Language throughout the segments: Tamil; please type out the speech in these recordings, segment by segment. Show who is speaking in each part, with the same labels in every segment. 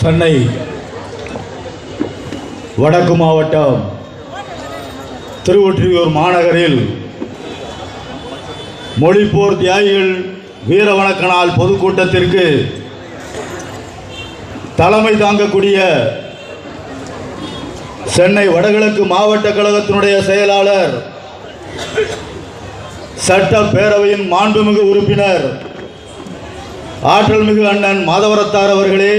Speaker 1: சென்னை வடக்கு மாவட்டம் திருவொற்றியூர் மாநகரில் மொழிப்போர் தியாகிகள் வீர வணக்க நாள் பொதுக்கூட்டத்திற்கு தலைமை தாங்கக்கூடிய சென்னை வடகிழக்கு மாவட்ட கழகத்தினுடைய செயலாளர் சட்டப்பேரவையின் மாண்புமிகு உறுப்பினர் ஆற்றல்மிகு அண்ணன் மாதவரத்தார் அவர்களே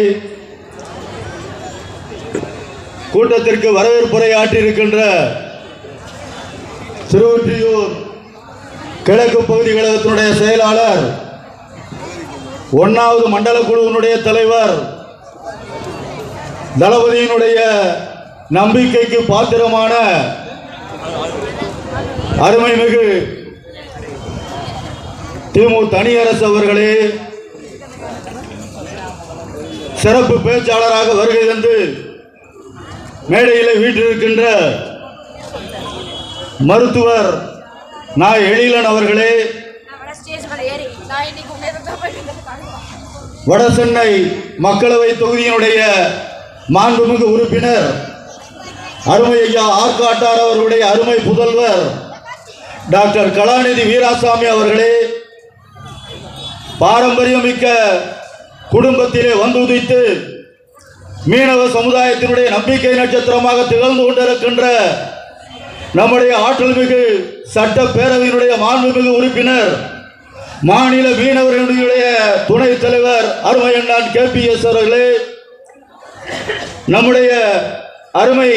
Speaker 1: கூட்டத்திற்கு வரவேற்புரையாற்றியிருக்கின்ற திருவொற்றியூர் கிழக்கு பகுதி கழகத்தினுடைய செயலாளர் ஒன்னாவது மண்டல குழுவினுடைய தலைவர் தளபதியினுடைய நம்பிக்கைக்கு பாத்திரமான அருமைமிகு திமு தனியரசு அவர்களே சிறப்பு பேச்சாளராக வருகை தந்து மேடையில் வீற்றிருக்கின்ற மருத்துவர் நான் எழிலன் அவர்களே
Speaker 2: வடசென்னை
Speaker 1: வட சென்னை மக்களவை தொகுதியினுடைய மாண்புமிகு உறுப்பினர் அருமை ஐயா ஆற்காட்டார் அவர்களுடைய அருமை புதல்வர் டாக்டர் கலாநிதி வீராசாமி அவர்களே பாரம்பரியமிக்க குடும்பத்திலே வந்து உதித்து மீனவ சமுதாயத்தினுடைய நம்பிக்கை நட்சத்திரமாக திகழ்ந்து கொண்டிருக்கின்ற நம்முடைய ஆற்றல் மிகு சட்டப்பேரவையினுடைய மாண்புமிகு உறுப்பினர் மாநில மீனவர்களுடைய துணைத் தலைவர் அருமை அண்ணான் கே பி எஸ் அவர்களே நம்முடைய அருமை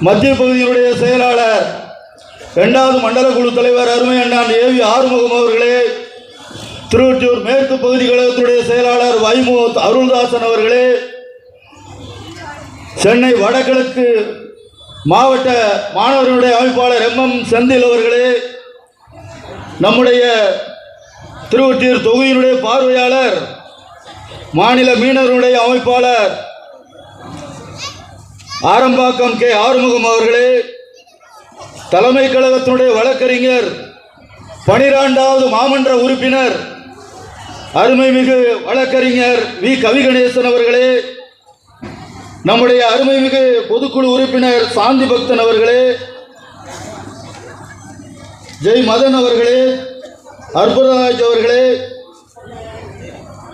Speaker 1: மத்திய பகுதியினுடைய செயலாளர் இரண்டாவது மண்டல குழு தலைவர் அருமை அண்ணான் ஏவி ஆறுமுகம் அவர்களே திருவொற்றியூர் மேற்கு பகுதி கழகத்துடைய செயலாளர் வைமு அருள்தாசன் அவர்களே சென்னை வடகிழக்கு மாவட்ட மாணவர்களுடைய அமைப்பாளர் எம். எம். செந்தில் அவர்களே நம்முடைய திருவொற்றியூர் தொகுதியினுடைய பார்வையாளர் மாநில மீனவர்களுடைய அமைப்பாளர் ஆரம்பாக்கம் கே. ஆறுமுகம் அவர்களே தலைமை கழகத்தினுடைய வழக்கறிஞர் பனிரெண்டாவது மாமன்ற உறுப்பினர் அருமைமிகு வழக்கறிஞர் வி. கவிகணேசன் அவர்களே நம்முடைய அருமைமிகு பொதுக்குழு உறுப்பினர் சாந்தி பக்தன் அவர்களே ஜெய் மதன் அவர்களே அற்புதராஜ் அவர்களே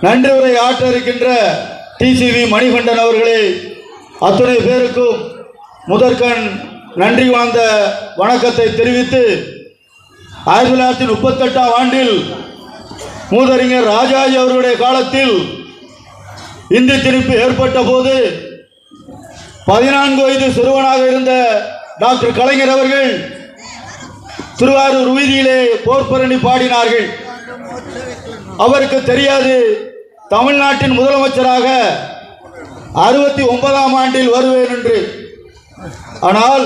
Speaker 1: நன்றி உரை ஆற்ற இருக்கின்ற டிசிவி மணிகண்டன் அவர்களே அத்துணை பேருக்கும் முதற்கண் நன்றி வாழ்ந்த வணக்கத்தை தெரிவித்து ஆயிரத்தி தொள்ளாயிரத்தி முப்பத்தெட்டாம் ஆண்டில் மூதறிஞர் ராஜாஜி அவர்களுடைய காலத்தில் இந்தி திணிப்பு ஏற்பட்ட போது பதினான்கு வயது சிறுவனாக இருந்த டாக்டர் கலைஞர் அவர்கள் திருவாரூர் வீதியிலே போர்ப்பரணி பாடினார்கள். அவருக்கு தெரியாது தமிழ்நாட்டின் முதலமைச்சராக அறுபத்தி ஒன்பதாம் ஆண்டில் வருவேன் என்று. ஆனால்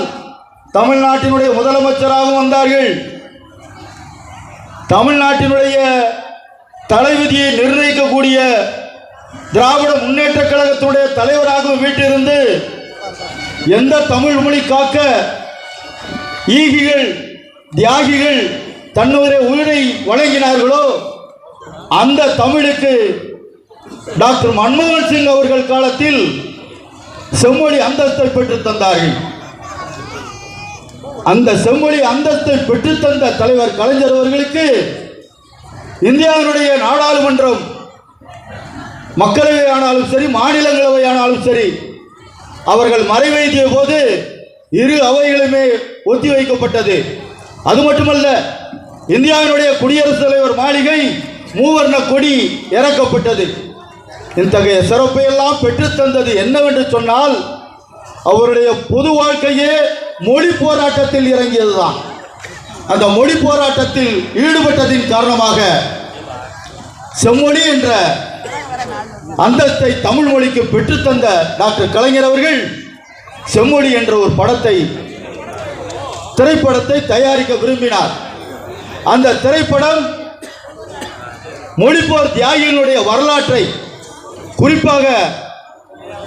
Speaker 1: தமிழ்நாட்டினுடைய முதலமைச்சராகவும் வந்தார்கள். தமிழ்நாட்டினுடைய தலைவிதியை நிர்ணயிக்கக்கூடிய திராவிட முன்னேற்ற கழகத்துடைய தலைவராகவும் வீட்டிலிருந்து எந்த தமிழ் மொழி காக்க ஈகிகள் தியாகிகள் தன்னுடைய உயிரை வழங்கினார்களோ அந்த தமிழுக்கு டாக்டர் மன்மோகன் சிங் அவர்கள் காலத்தில் செம்மொழி அந்தஸ்தை பெற்று தந்தார்கள். அந்த செம்மொழி அந்தஸ்தை பெற்றுத்தந்த தலைவர் கலைஞர் அவர்களுக்கு இந்தியாவினுடைய நாடாளுமன்றம் மக்களவை ஆனாலும் சரி மாநிலங்களவை ஆனாலும் சரி அவர்கள் மறைவைத்திய போது இரு அவைகளுமே ஒத்தி வைக்கப்பட்டது. அது மட்டுமல்ல இந்தியாவினுடைய குடியரசுத் தலைவர் மாளிகை மூவர்ண கொடி இறக்கப்பட்டது. இத்தகைய சிறப்பையெல்லாம் பெற்றுத்தந்தது என்னவென்று சொன்னால் அவருடைய பொது வாழ்க்கையே மொழி போராட்டத்தில் இறங்கியதுதான். அந்த மொழி போராட்டத்தில் ஈடுபட்டதின் காரணமாக செம்மொழி என்ற அந்தஸ்தை தமிழ் மொழிக்கு பெற்றுத்தந்த டாக்டர் கலைஞர் அவர்கள் செம்மொழி என்ற ஒரு படத்தை திரைப்படத்தை தயாரிக்க விரும்பினார். அந்த திரைப்படம் மொழிப்போர் தியாகிகளுடைய வரலாற்றை குறிப்பாக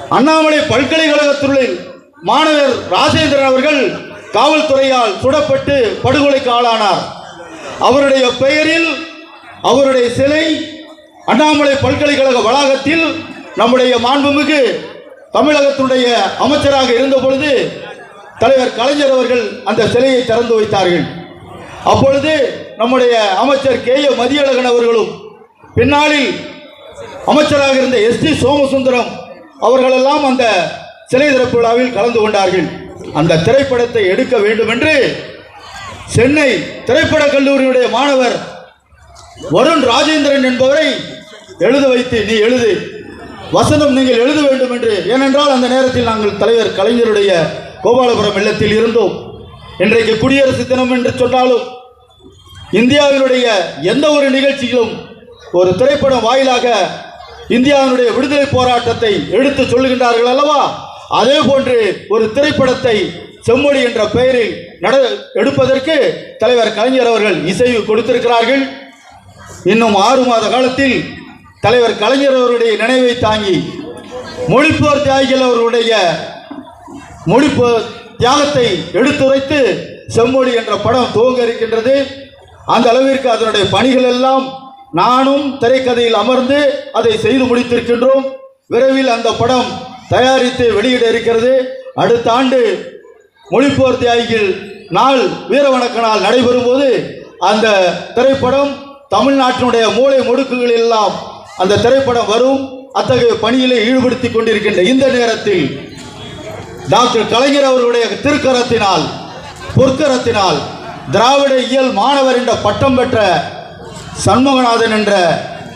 Speaker 1: அண்ணாமலை பல்கலைக்கழகத்துள்ள மாணவர் ராஜேந்திரன் அவர்கள் காவல்துறையால் சுடப்பட்டு படுகொலைக்கு ஆளானார். அவருடைய பெயரில் அவருடைய சிலை அண்ணாமலை பல்கலைக்கழக வளாகத்தில் நம்முடைய மாண்புமிகு தமிழகத்தினுடைய அமைச்சராக இருந்த பொழுது தலைவர் கலைஞர் அவர்கள் அந்த சிலையை திறந்து வைத்தார்கள். அப்பொழுது நம்முடைய அமைச்சர் கே ஏ மதியழகன் அவர்களும் பின்னாளில் அமைச்சராக இருந்த எஸ் டி சோமசுந்தரம் அவர்களெல்லாம் அந்த சிலை திறப்பு விழாவில் கலந்து கொண்டார்கள். அந்த திரைப்படத்தை எடுக்க வேண்டும் என்று சென்னை திரைப்படக் கல்லூரியுடைய மாணவர் வருண் ராஜேந்திரன் என்பவரை எழுத வைத்து நீ எழுது. வசனம் நீங்கள் எழுத வேண்டும் என்று. ஏனென்றால் அந்த நேரத்தில் நாங்கள் தலைவர் கலைஞருடைய கோபாலபுரம் இல்லத்தில் இருந்தோம். இன்றைக்கு குடியரசு தினம் என்று சொன்னாலும் இந்தியாவினுடைய எந்த ஒரு நிகழ்ச்சியிலும் ஒரு திரைப்படம் வாயிலாக இந்தியாவினுடைய விடுதலை போராட்டத்தை எடுத்து சொல்லுகின்றார்கள் அல்லவா? அதே போன்று ஒரு திரைப்படத்தை செம்மொழி என்ற பெயரில் நட எடுப்பதற்கு தலைவர் கலைஞர் அவர்கள் இசைவு கொடுத்திருக்கிறார்கள். இன்னும் ஆறு மாத காலத்தில் தலைவர் கலைஞர் அவருடைய நினைவை தாங்கி மொழிப்போர் தியாகிகள் அவர்களுடைய மொழிப்போர் தியாகத்தை எடுத்துரைத்து செம்மொழி என்ற படம் துவங்க இருக்கின்றது அந்த அளவிற்கு அதனுடைய பணிகள் எல்லாம் நானும் திரைக்கதையில் அமர்ந்து அதை செய்து முடித்திருக்கின்றோம். விரைவில் அந்த படம் தயாரித்து வெளியிட இருக்கிறது. அடுத்த ஆண்டு மொழிப்போர் தியாகிகள் நாள் வீரவணக்க நாள் நடைபெறும் போது அந்த திரைப்படம் தமிழ்நாட்டினுடைய மூளை முடுக்குகள் எல்லாம் அந்த திரைப்படம் வரும். அத்தகைய பணியிலே ஈடுபடுத்தி கொண்டிருக்கின்ற இந்த நேரத்தில் டாக்டர் கலைஞர் அவர்களுடைய திருக்கரத்தினால் பொற்கரத்தினால் திராவிட இயல் மாணவர் என்ற பட்டம் பெற்ற சண்முகநாதன் என்ற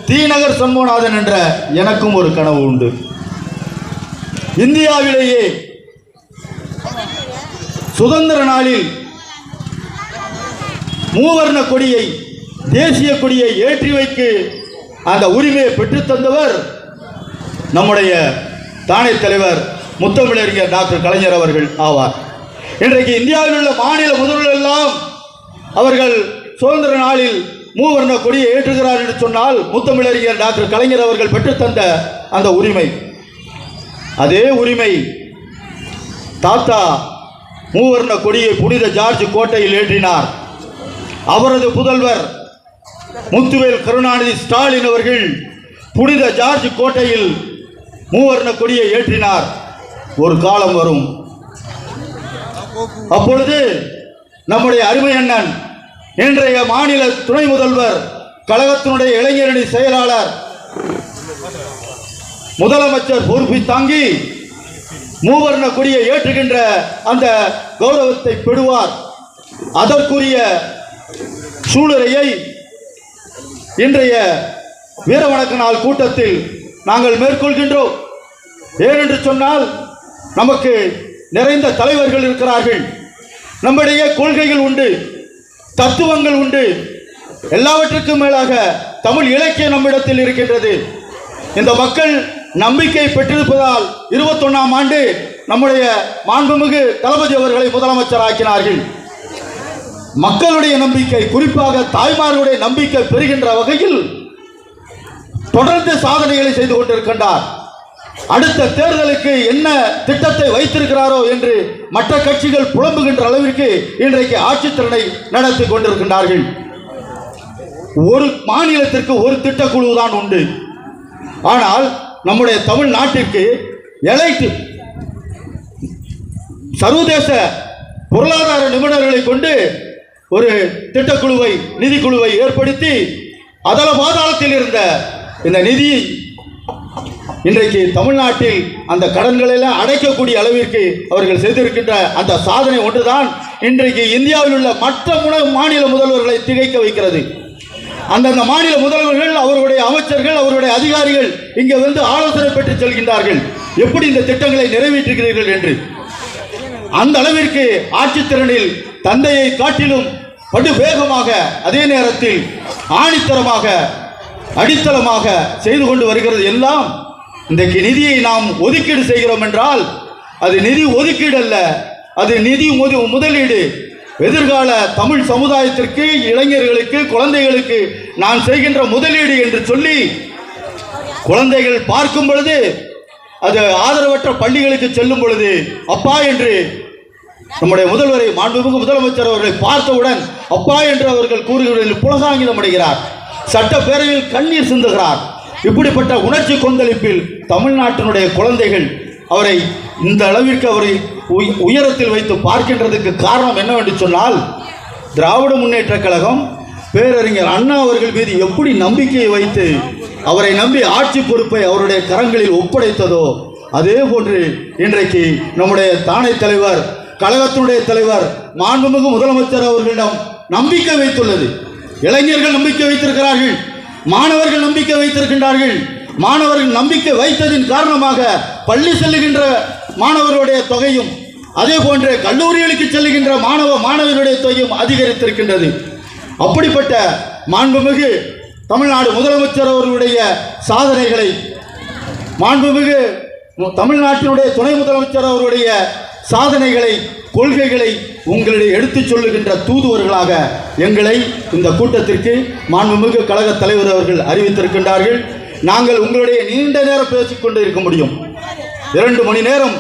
Speaker 1: தீநகர் சண்முகநாதன் என்ற எனக்கும் ஒரு கனவு உண்டு. இந்தியாவிலேயே சுதந்திர நாளில் மூவர்ண கொடியை தேசிய கொடியை ஏற்றி வைக்கு அந்த உரிமையை பெற்றுத் தந்தவர் நம்முடைய தானே தலைவர் முத்தமிழறிஞர் டாக்டர் கலைஞர் அவர்கள் ஆவார். இன்றைக்கு இந்தியாவில் உள்ள மாநில முதல்வர்கள் எல்லாம் அவர்கள் சுதந்திர நாளில் மூவர்ண கொடியை ஏற்றுகிறார் என்று சொன்னால் முத்தமிழறிஞர் டாக்டர் கலைஞர் அவர்கள் பெற்றுத்தந்த அந்த உரிமை. அதே உரிமை தாத்தா மூவர்ண கொடியை புனித ஜார்ஜ் கோட்டையில் ஏற்றினார். அவரது புதல்வர் முத்துவேல் கருணாநிதி ஸ்டாலின் அவர்கள் புனித ஜார்ஜ் கோட்டையில் மூவர்ண கொடியை ஏற்றினார். ஒரு காலம் வரும். அப்பொழுது நம்முடைய அருமை அண்ணன் இன்றைய மாநில துணை முதல்வர் கழகத்தினுடைய இளைஞரணி செயலாளர் முதலமைச்சர் பொறுப்பை தாங்கி மூவர்ண கொடியை ஏற்றுகின்ற அந்த கௌரவத்தை பெறுவார். அதற்குரிய சூழலையை இன்றைய வீரவணக்க நாள் கூட்டத்தில் நாங்கள் மேற்கொள்கின்றோம். ஏனென்று சொன்னால் நமக்கு நிறைந்த தலைவர்கள் இருக்கிறார்கள். நம்முடைய கொள்கைகள் உண்டு தத்துவங்கள் உண்டு. எல்லாவற்றுக்கும் மேலாக தமிழ் இலக்கியம் நம்மிடத்தில் இருக்கின்றது. இந்த மக்கள் நம்பிக்கை பெற்றிருப்பதால் இருபத்தொன்னாம் ஆண்டு நம்முடைய மாண்புமிகு தளபதி அவர்களை முதலமைச்சராக்கினார்கள் மக்களுடைய நம்பிக்கை குறிப்பாக தாய்மார்களுடைய நம்பிக்கை பெறுகின்ற வகையில் தொடர்ந்து சாதனைகளை செய்து கொண்டிருக்கின்றார். அடுத்த தேர்தலுக்கு என்ன திட்டத்தை வைத்திருக்கிறாரோ என்று மற்ற கட்சிகள் புலம்புகின்ற அளவிற்கு இன்றைக்கு ஆட்சித்திறனை நடத்தி கொண்டிருக்கின்றார்கள். ஒரு மாநிலத்திற்கு ஒரு திட்டக்குழு தான் உண்டு. ஆனால் நம்முடைய தமிழ்நாட்டிற்கு எலைட்டு சர்வதேச பொருளாதார நிபுணர்களை கொண்டு ஒரு திட்டக்குழுவை நிதிக்குழுவை ஏற்படுத்தி அதல பாதாளத்தில் இருந்த இந்த நிதி இன்றைக்கு தமிழ்நாட்டில் அந்த கடன்களெல்லாம் அடைக்கக்கூடிய அளவிற்கு அவர்கள் செய்திருக்கின்ற அந்த சாதனை ஒன்றுதான் இன்றைக்கு இந்தியாவில் உள்ள மற்ற முன- மாநில முதல்வர்களை திகைக்க வைக்கிறது. அந்தந்த மாநில முதல்வர்கள் அவர்களுடைய அமைச்சர்கள் அவருடைய அதிகாரிகள் இங்கே வந்து ஆலோசனை பெற்று செல்கின்றார்கள். எப்படி இந்த திட்டங்களை நிறைவேற்றுகிறீர்கள் என்று? அந்த அளவிற்கு ஆட்சித்திறனில் தந்தையை காட்டிலும் படு வேகமாக அதே நேரத்தில் ஆணித்தரமாக அடித்தளமாக செய்து கொண்டு வருகிறது எல்லாம் இன்றைக்கு நிதியை நாம் ஒதுக்கீடு செய்கிறோம் என்றால் அது நிதி ஒதுக்கீடு அல்ல அது நிதி முதலீடு. எதிர்கால தமிழ் சமுதாயத்திற்கு இளைஞர்களுக்கு குழந்தைகளுக்கு நான் செய்கின்ற முதலீடு என்று சொல்லி குழந்தைகள் பார்க்கும் பொழுது அது ஆதரவற்ற பள்ளிகளுக்கு செல்லும் பொழுது அப்பா என்று நம்முடைய முதல்வரை மாண்புமிகு முதலமைச்சர் அவர்களை பார்த்தவுடன் அப்பா என்று அவர்கள் கூறுகிறவர்கள் புலகாங்கிதம் அடைகிறார். சட்டப்பேரவையில் கண்ணீர் சிந்துகிறார். இப்படிப்பட்ட உணர்ச்சி கொந்தளிப்பில் தமிழ்நாட்டினுடைய குழந்தைகள் அவரை இந்த அளவிற்கு அவரை உயரத்தில் வைத்து பார்க்கின்றதுக்கு காரணம் என்னவென்று சொன்னால் திராவிட முன்னேற்றக் கழகம் பேரறிஞர் அண்ணா அவர்கள் மீது எப்படி நம்பிக்கையை வைத்து அவரை நம்பி ஆட்சி பொறுப்பை அவருடைய கரங்களில் ஒப்படைத்ததோ அதே போன்று இன்றைக்கு நம்முடைய தானை தலைவர் கழகத்தினுடைய தலைவர் மாண்புமிகு முதலமைச்சர் அவர்களிடம் நம்பிக்கை வைத்துள்ளது. இளைஞர்கள் நம்பிக்கை வைத்திருக்கிறார்கள். மாணவர்கள் நம்பிக்கை வைத்திருக்கின்றார்கள். மாணவர்கள் நம்பிக்கை வைத்ததின் காரணமாக பள்ளி செல்லுகின்ற மாணவர்களுடைய தொகையும் அதே போன்று கல்லூரிகளுக்கு செல்லுகின்ற மாணவ மாணவர்களுடைய தொகையும் அதிகரித்திருக்கின்றது. அப்படிப்பட்ட மாண்புமிகு தமிழ்நாடு முதலமைச்சர் அவர்களுடைய சாதனைகளை மாண்புமிகு தமிழ்நாட்டினுடைய துணை முதலமைச்சர் அவருடைய சாதனைகளை கொள்கைகளை உங்களிடையே எடுத்துச் சொல்லுகின்ற தூதுவர்களாக எங்களை இந்த கூட்டத்திற்கு மாண்புமிகு கழக தலைவர் அவர்கள் அறிவித்திருக்கின்றார்கள். நாங்கள் உங்களுடைய நீண்ட நேரம் பேசிக்கொண்டு இருக்க முடியும். இரண்டு மணி நேரம்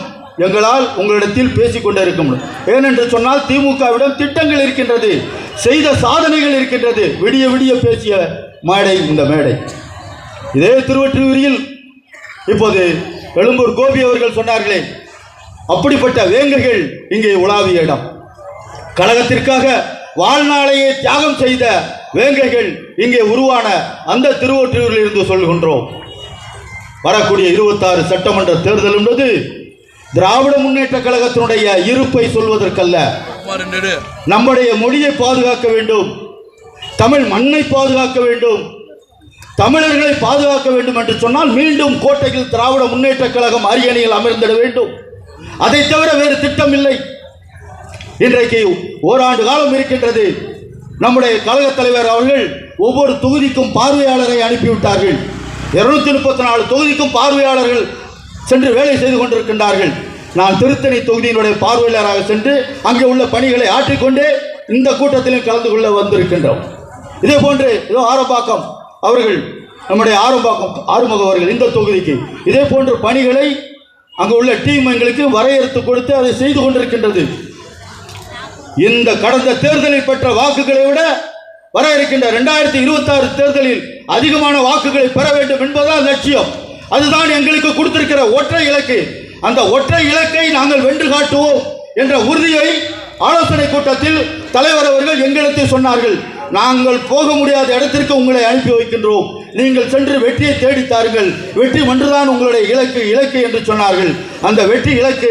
Speaker 1: எங்களால் உங்களிடத்தில் பேசிக்கொண்டே இருக்க முடியும். ஏனென்று சொன்னால் திமுகவிடம் திட்டங்கள் இருக்கின்றது செய்த சாதனைகள் இருக்கின்றது விடிய விடிய பேசிய மேடை இந்த மேடை. இதே திருவற்றியூரில் இப்போது எழும்பூர் கோபி அவர்கள் சொன்னார்களே அப்படிப்பட்ட வேங்கைகள் இங்கே உலாவிய இடம். கழகத்திற்காக வாழ்நாளையே தியாகம் செய்த வேங்கைகள் இங்கே உருவான அந்த திருவொற்றியூரில் இருந்து சொல்கின்றோம். வரக்கூடிய இருபத்தாறு சட்டமன்ற தேர்தல் என்பது திராவிட முன்னேற்ற கழகத்தினுடைய இருப்பை சொல்வதற்கல்ல. நம்முடைய மொழியை பாதுகாக்க வேண்டும். தமிழ் மண்ணை பாதுகாக்க வேண்டும். தமிழர்களை பாதுகாக்க வேண்டும் என்று சொன்னால் மீண்டும் கோட்டையில் திராவிட முன்னேற்ற கழகம் அரியணையில் அமர்ந்திட வேண்டும். அதை தவிர வேறு திட்டம் இல்லை இன்றைக்கு ஓராண்டு காலம் இருக்கின்றது. நம்முடைய கழக தலைவர் அவர்கள் ஒவ்வொரு தொகுதிக்கும் பார்வையாளரை அனுப்பிவிட்டார்கள். இருநூத்தி முப்பத்தி நாலு தொகுதிக்கும் பார்வையாளர்கள் சென்று வேலை செய்து கொண்டிருக்கின்றார்கள். நான் திருத்தணி தொகுதியினுடைய பார்வையாளராக சென்று அங்கே உள்ள பணிகளை ஆற்றிக்கொண்டு இந்த கூட்டத்திலும் கலந்து கொள்ள வந்திருக்கின்றோம். இதே போன்று இதோ ஆரம்பாக்கம் அவர்கள் நம்முடைய ஆரம்பாக்கம் ஆறுமுக அவர்கள் இந்த தொகுதிக்கு. இதே போன்ற பணிகளை அங்கு உள்ள டீம் எங்களுக்கு வரையறுத்து கொடுத்து அதை செய்து கொண்டிருக்கின்றது. இந்த கடந்த தேர்தலில் பெற்ற வாக்குகளை விட வர இருக்கின்ற ரெண்டாயிரத்தி இருபத்தி ஆறு தேர்தலில் அதிகமான வாக்குகளை பெற வேண்டும் என்பதுதான் லட்சியம். அதுதான் எங்களுக்கு கொடுத்திருக்கிற ஒற்றை இலக்கு. அந்த ஒற்றை இலக்கை நாங்கள் வென்று காட்டுவோம் என்ற உறுதியை ஆலோசனை கூட்டத்தில் தலைவர் அவர்கள் எங்களுக்கு சொன்னார்கள். நாங்கள் போக முடியாத இடத்திற்கு உங்களை அனுப்பி வைக்கின்றோம். நீங்கள் சென்று வெற்றியை தேடித்தார்கள் வெற்றி ஒன்றுதான் உங்களுடைய இலக்கு இலக்கு என்று சொன்னார்கள். அந்த வெற்றி இலக்கு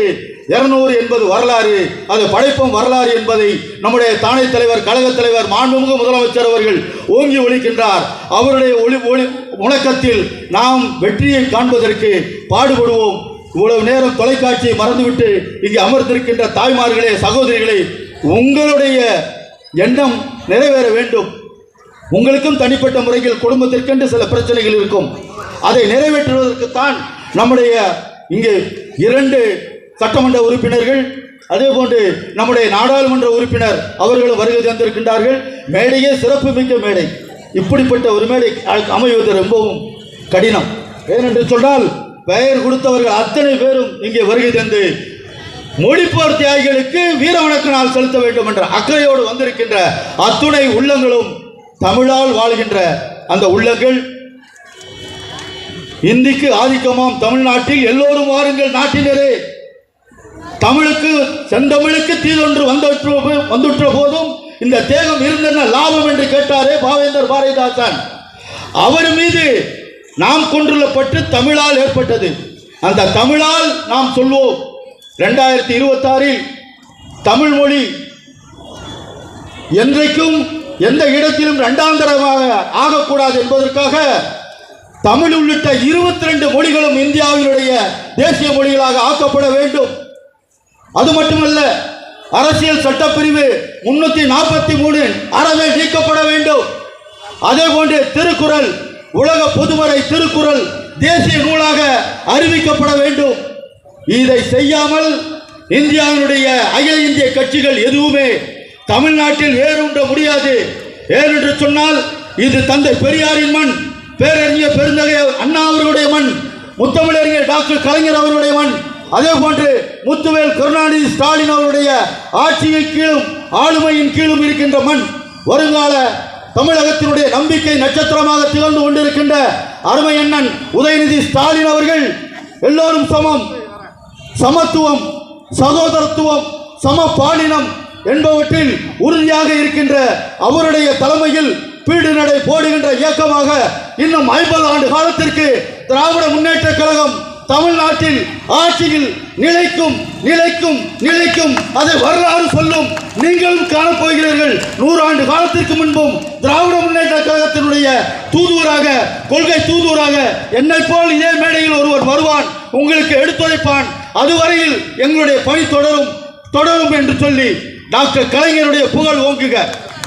Speaker 1: இருநூறு என்பது வரலாறு. அது படைப்பும் வரலாறு என்பதை நம்முடைய தானை தலைவர் கழக தலைவர் மாண்புமிகு முதலமைச்சர் அவர்கள் ஓங்கி ஒழிக்கின்றார் அவருடைய ஒளி ஒளி முழக்கத்தில் நாம் வெற்றியை காண்பதற்கு பாடுபடுவோம். இவ்வளவு நேரம் தொலைக்காட்சியை மறந்துவிட்டு இங்கே அமர்ந்திருக்கின்ற தாய்மார்களே சகோதரிகளே உங்களுடைய எண்ணம் நிறைவேற வேண்டும். உங்களுக்கும் தனிப்பட்ட முறையில் குடும்பத்திற்கென்று சில பிரச்சனைகள் இருக்கும். அதை நிறைவேற்றுவதற்குத்தான் நம்முடைய இங்கே இரண்டு சட்டமன்ற உறுப்பினர்கள் அதே போன்று நம்முடைய நாடாளுமன்ற உறுப்பினர் அவர்களும் வருகை தந்திருக்கின்றார்கள். மேடையே சிறப்பு மிக்க மேடை. இப்படிப்பட்ட ஒரு மேடை அமைவது ரொம்பவும் கடினம். ஏனென்று சொன்னால் பெயர் கொடுத்தவர்கள் அத்தனை பேரும் இங்கே வருகை தந்து மொழிப்போர் தியாகிகளுக்கு வீர வணக்க நாள் செலுத்த வேண்டும் என்ற அக்கறையோடு வந்திருக்கின்ற அத்துணை உள்ளங்களும் தமிழால் வாழ்கின்ற அந்த உள்ளங்கள் இந்திக்கு ஆதிக்கமாம் தமிழ்நாட்டில் எல்லோரும் வாருங்கள் நாட்டினரே. தமிழுக்கு செந்தமிழுக்கு தீதொன்று வந்துற்ற போ- வந்துற்ற போதும் இந்த தேகம் இருந்தென்ன லாபம் என்று கேட்டாரே பாவேந்தர் பாரதிதாசன். அவர் மீது நாம் கொண்டுள்ள பற்று தமிழால் ஏற்பட்டது. அந்த தமிழால் நாம் சொல்வோம் ரெண்டாயிரத்தி இருபத்தாறில் தமிழ் மொழி என்றைக்கும் எந்த இடத்திலும் இரண்டாந்தரமாக ஆகக்கூடாது என்பதற்காக தமிழ் உள்ளிட்ட இருபத்தி ரெண்டு மொழிகளும் இந்தியாவினுடைய தேசிய மொழிகளாக ஆக்கப்பட வேண்டும். அது மட்டுமல்ல அரசியல் சட்டப்பிரிவு முன்னூத்தி நாற்பத்தி மூணு அறவே நீக்கப்பட வேண்டும். அதே போன்று திருக்குறள் உலக பொதுமறை திருக்குறள் தேசிய நூலாக அறிவிக்கப்பட வேண்டும். இதை செய்யாமல் இந்தியாவினுடைய அகில இந்திய கட்சிகள் எதுவுமே தமிழ்நாட்டில் வேரூன்ற முடியாது. ஏனென்று சொன்னால் இது தந்தை பெரியாரின் மண் பேரறிஞர் பெருந்தகை அண்ணா அவர்களுடைய மண் முத்தமிழறிஞர் டாக்டர் கலைஞர் அவருடைய மண். அதே போன்று முத்துவேல் கருணாநிதி ஸ்டாலின் அவருடைய ஆட்சியின் கீழும் ஆளுமையின் கீழும் இருக்கின்ற மண். வருங்கால தமிழகத்தினுடைய நம்பிக்கை நட்சத்திரமாக திகழ்ந்து கொண்டிருக்கின்ற அருமை அண்ணன் உதயநிதி ஸ்டாலின் அவர்கள் எல்லோரும் சமம். சமத்துவம் சகோதரத்துவம் சம பாலினம் என்பவற்றில் உறுதியாக இருக்கின்ற அவருடைய தலைமையில் பீடு நடை போடுகின்ற இயக்கமாக இன்னும் ஐம்பது ஆண்டு காலத்திற்கு திராவிட முன்னேற்ற கழகம் தமிழ்நாட்டில் ஆட்சியில் நிலைக்கும் நிலைக்கும் நிலைக்கும் அதை வரலாறு சொல்லும் நீங்களும் காணப்போகிறீர்கள் நூறாண்டு காலத்திற்கு முன்பும் திராவிட முன்னேற்ற கழகத்தினுடைய தூதுவராக கொள்கை தூதுவராக என்னை போல் இதே மேடையில் ஒருவர் வருவான் உங்களுக்கு எடுத்துரைப்பான். அதுவரையில் எங்களுடைய பணி தொடரும் தொடரும் என்று சொல்லி டாக்டர் கலைஞருடைய புகழ் ஓங்குக.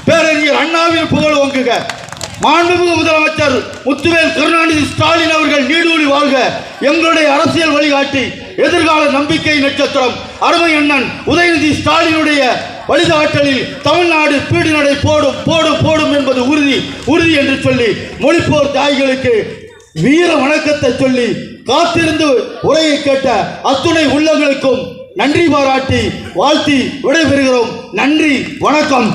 Speaker 1: பேரறிஞர் அண்ணாவின் புகழ் ஓங்குக. மாண்புமிகு முதலமைச்சர் முத்துவேல் கருணாநிதி ஸ்டாலின் அவர்கள் நீடூழி வாழ்க. எங்களுடைய அரசியல் வழிகாட்டி எதிர்கால நம்பிக்கை நட்சத்திரம் அருமை அண்ணன் உதயநிதி ஸ்டாலினுடைய வழிகாட்டலில் தமிழ்நாடு பீடு நடை போடும் போடும் போடும் என்பது உறுதி உறுதி என்று சொல்லி மொழிப்போர் தாய்களுக்கு வீர வணக்கத்தை சொல்லி காத்திருந்து உரையை கேட்ட அத்துணை உள்ளங்களுக்கும் நன்றி பாராட்டி வாழ்த்தி விடைபெறுகிறோம். நன்றி வணக்கம்.